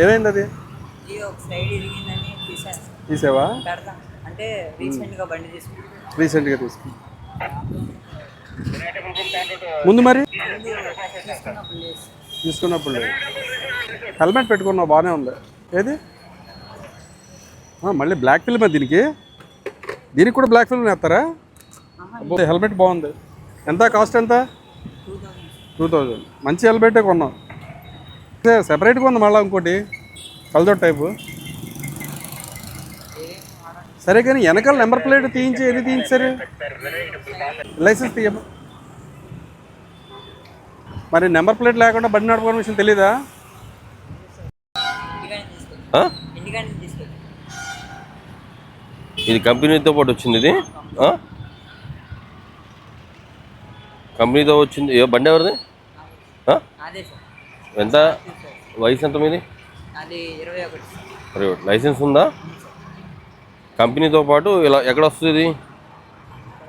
ఏమైంది అది. తీసావా? అంటే రీసెంట్గా బండి రీసెంట్గా ముందు మరి? తీసుకున్నప్పుడు లేదు. హెల్మెట్ పెట్టుకున్నావు బాగానే ఉంది. ఏది? మళ్ళీ బ్లాక్ ఫిల్మ్ దీనికి? దీనికి కూడా బ్లాక్ ఫిల్మ్ వేస్తారా? హెల్మెట్ బాగుంది. ఎంత కాస్ట్ ఎంత? Two thousand. మంచి హెల్మెటే కొన్నాం సెపరేట్గా ఉంది మళ్ళీ ఇంకోటి. కలదొట్ టైపు సరే కానీ వెనకాల నెంబర్ ప్లేట్ తీయించి ఏది తీయించారు లైసెన్స్ తీయమ్మా. మరి నెంబర్ ప్లేట్ లేకుండా బండి నడపడం విషయం తెలీదా? ఇది కంపెనీతో పాటు వచ్చింది ఇది? కంపెనీతో వచ్చింది ఏ బండి ఎవరిది? ఎంత వయసు ఎంత మీది? ఇరవై ఒకటి. లైసెన్స్ ఉందా? కంపెనీతో పాటు ఇలా ఎక్కడ వస్తుంది ఇది?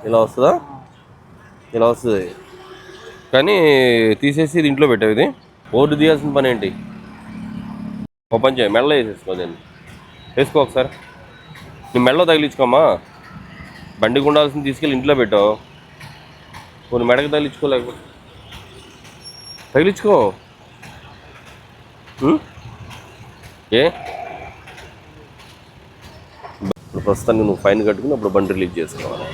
ఇలా వస్తుందా? ఇలా వస్తుంది. కానీ తీసేసి ఇది ఇంట్లో పెట్టావు ఇది. బోర్డు తీయాల్సిన పని ఏంటి? ఓ పని చేయి మెడలో వేసేసుకో నేను వేసుకో ఒకసారి. నీ మెడలో తగిలించుకోమ్మా. బండికి ఉండాల్సింది తీసుకెళ్ళి ఇంట్లో పెట్టావు. కొన్ని మెడకి తగిలించుకోలేకపోతే తగిలించుకో? ఏ? ఇప్పుడు ప్రస్తుతానికి నువ్వు ఫైన్ కట్టుకుని అప్పుడు బండి రిలీజ్ చేసుకోవాలి.